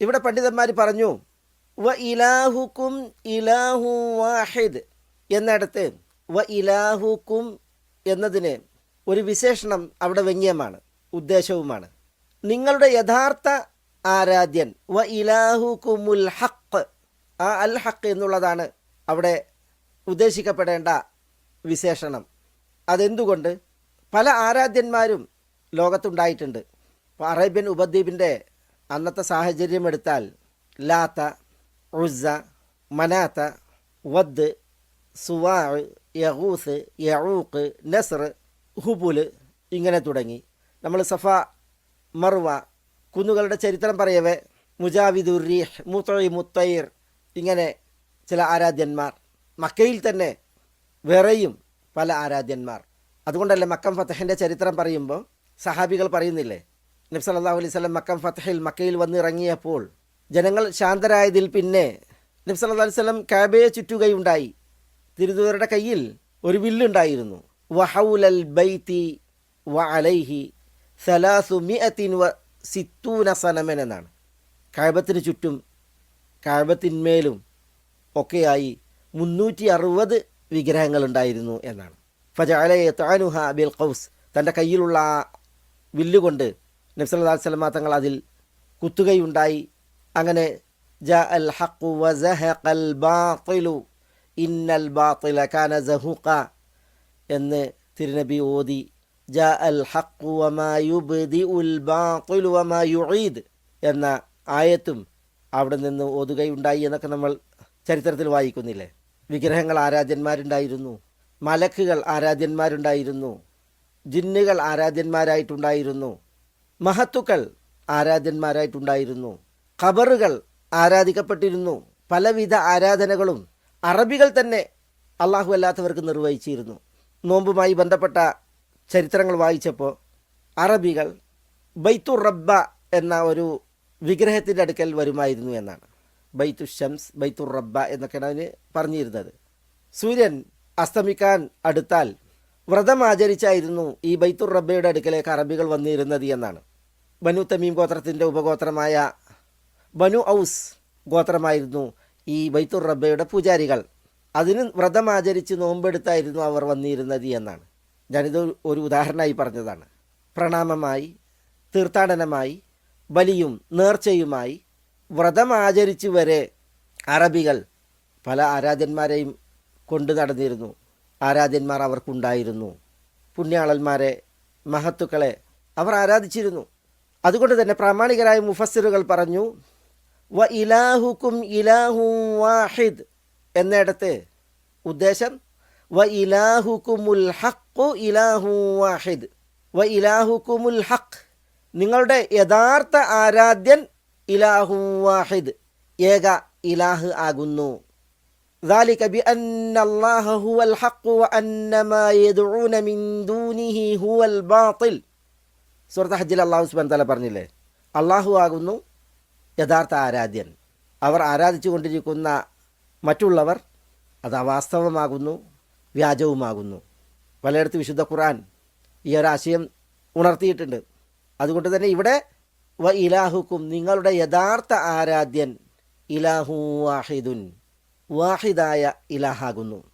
ഇവിടെ പണ്ഡിതന്മാർ പറഞ്ഞു വ ഇലാഹുക്കും ഇലാഹു വാഹിദ് എന്നിടത്ത് വ ഇലാഹുക്കും എന്നതിന് ഒരു വിശേഷണം അവിടെ വ്യംഗ്യമാണ് ഉദ്ദേശവുമാണ്. നിങ്ങളുടെ യഥാർത്ഥ ആരാധ്യൻ വ ഇലാഹുക്കുമുൽ ഹക്ക് ആ അൽ ഹക്ക് എന്നുള്ളതാണ് അവിടെ ഉദ്ദേശിക്കപ്പെടേണ്ട വിശേഷണം. അതെന്തുകൊണ്ട്? പല ആരാധ്യന്മാരും ലോകത്തുണ്ടായിട്ടുണ്ട്. അറേബ്യൻ ഉപദ്വീപിന്റെ അന്നത്തെ സാഹചര്യം എടുത്താൽ ലാത്ത ഉസ മനാത്ത വദ് സുവാ യഹൂസ് യഹൂക്ക് നസർ ഹുബുൽ ഇങ്ങനെ തുടങ്ങി. നമ്മൾ സഫ മർവ കുന്നുകളുടെ ചരിത്രം പറയവേ മുജാവിദുർ റീഹ് മുത്തഴി മുത്തൈർ ഇങ്ങനെ ചില ആരാധ്യന്മാർ. മക്കയിൽ തന്നെ വേറെയും പല ആരാധ്യന്മാർ. അതുകൊണ്ടല്ലേ മക്കം ഫത്തഹിന്റെ ചരിത്രം പറയുമ്പോൾ സഹാബികൾ പറയുന്നില്ലേ? നബി സല്ലല്ലാഹു അലൈഹി വസല്ലം മക്കം ഫത്തഹിൽ മക്കയിൽ വന്നിറങ്ങിയപ്പോൾ ജനങ്ങൾ ശാന്തരായതിൽ പിന്നെ നബ്സ് സല്ലല്ലാഹു അലൈഹി വസല്ലം കാബയെ ചുറ്റുകയുണ്ടായി. തിരുദൂതരുടെ കയ്യിൽ ഒരു വില്ലുണ്ടായിരുന്നു. വഹൗലൽ ബൈത്തി വ അലൈഹി സലാസു മിഅത്തിൻ വ സിത്തൂന സനമൻ എന്നാണ്. കാബത്തിന് ചുറ്റും കാബത്തിന്മേലും ഒക്കെയായി മുന്നൂറ്റി അറുപത് വിഗ്രഹങ്ങളുണ്ടായിരുന്നു എന്നാണ്. ഫജാലയെ താനുഹ ബിൽ ഖൗസ്. തന്റെ കയ്യിലുള്ള വില്ലുകൊണ്ട് നബ്സല്ലാ സ്വലമ തങ്ങൾ അതിൽ കുത്തുകയുണ്ടായി. അങ്ങനെ ജ അൽ ഹഖു വസഹഖൽ ബാത്തിലു ഇന്നൽ ബാത്തില കാന സഹുഖ എന്ന് തിരുനബി ഓതി ജ അൽ ഹഖു വമാ യുബ്ദി ഉൽ ബാത്തിലു വമാ യുഈദ് എന്ന ആയത്തും അവിടെ നിന്ന് ഓതുകയുണ്ടായി എന്നൊക്കെ നമ്മൾ ചരിത്രത്തിൽ വായിക്കുന്നില്ലേ? വിഗ്രഹങ്ങൾ ആരാധ്യന്മാരുണ്ടായിരുന്നു മലക്കുകൾ ആരാധ്യന്മാരുണ്ടായിരുന്നു ജിന്നുകൾ ആരാധ്യന്മാരായിട്ടുണ്ടായിരുന്നു മഹത്തുക്കൾ ആരാധ്യന്മാരായിട്ടുണ്ടായിരുന്നു. ഖബറുകൾ ആരാധിക്കപ്പെട്ടിരുന്നു. പലവിധ ആരാധനകളും അറബികൾ തന്നെ അള്ളാഹു അല്ലാത്തവർക്ക് നിർവഹിച്ചിരുന്നു. നോമ്പുമായി ബന്ധപ്പെട്ട ചരിത്രങ്ങൾ വായിച്ചപ്പോൾ അറബികൾ ബൈത്തു റബ്ബ എന്ന ഒരു വിഗ്രഹത്തിന്റെ അടുക്കൽ വരുമായിരുന്നു എന്നാണ്. ബൈത്തു ഷംസ് ബൈത്തു റബ്ബ എന്നൊക്കെയാണ് അതിന് പറഞ്ഞിരുന്നത്. സൂര്യൻ അസ്തമിക്കാൻ അടുത്താൽ വ്രതം ആചരിച്ചായിരുന്നു ഈ ബൈത്തുർ റബ്ബയുടെ അടുക്കലേക്ക് അറബികൾ വന്നിരുന്നത് എന്നാണ്. ബനു തമീം ഗോത്രത്തിന്റെ ഉപഗോത്രമായ ബനു ഔസ് ഗോത്രമായിരുന്നു ഈ ബൈത്തുർ റബ്ബയുടെ പൂജാരികൾ. അതിന് വ്രതം ആചരിച്ച് നോമ്പെടുത്തായിരുന്നു അവർ വന്നിരുന്നത് എന്നാണ്. ഞാനിത് ഒരു ഉദാഹരണമായി പറഞ്ഞതാണ്. പ്രണാമമായി തീർത്ഥാടനമായി ബലിയും നേർച്ചയുമായി വ്രതം ആചരിച്ച് വരെ അറബികൾ പല ആരാധ്യന്മാരെയും കൊണ്ടു നടന്നിരുന്നു. ആരാധ്യന്മാർ അവർക്കുണ്ടായിരുന്നു. പുണ്യാളന്മാരെ മഹത്തുക്കളെ അവർ ആരാധിച്ചിരുന്നു. അതുകൊണ്ട് തന്നെ പ്രാമാണികരായ മുഫസ്സിറുകൾ പറഞ്ഞു വ ഇലാഹുക്കും ഇലാഹു വാഹിദ് എന്നിടത്ത് ഉദ്ദേശം വ ഇലാഹുക്കുമുൽ ഹഖു ഇലാഹു വാഹിദ് വ ഇലാഹുക്കുമുൽ ഹഖ് നിങ്ങളുടെ യഥാർത്ഥ ആരാധ്യൻ ഇലാഹു വാഹിദ് ഏക ഇലാഹ് ആകുന്നു ذلك بأن الله هو الحق وأن ما يدعون من دونه هو الباطل സൂറത്ത് ഹജ്ജിൽ അള്ളാഹു സുബാൻ തല പറഞ്ഞില്ലേ? അള്ളാഹു ആകുന്നു യഥാർത്ഥ ആരാധ്യൻ. അവർ ആരാധിച്ചു കൊണ്ടിരിക്കുന്ന മറ്റുള്ളവർ അത് അവാസ്തവമാകുന്നു വ്യാജവുമാകുന്നു. പലയിടത്ത് വിശുദ്ധ ഖുർആൻ ഈ ഒരാശയം ഉണർത്തിയിട്ടുണ്ട്. അതുകൊണ്ട് തന്നെ ഇവിടെ വ ഇലാഹുക്കും നിങ്ങളുടെ യഥാർത്ഥ ആരാധ്യൻ ഇലാഹു വാഹിദുൻ വാഹിദായ ഇലാഹാകുന്നു.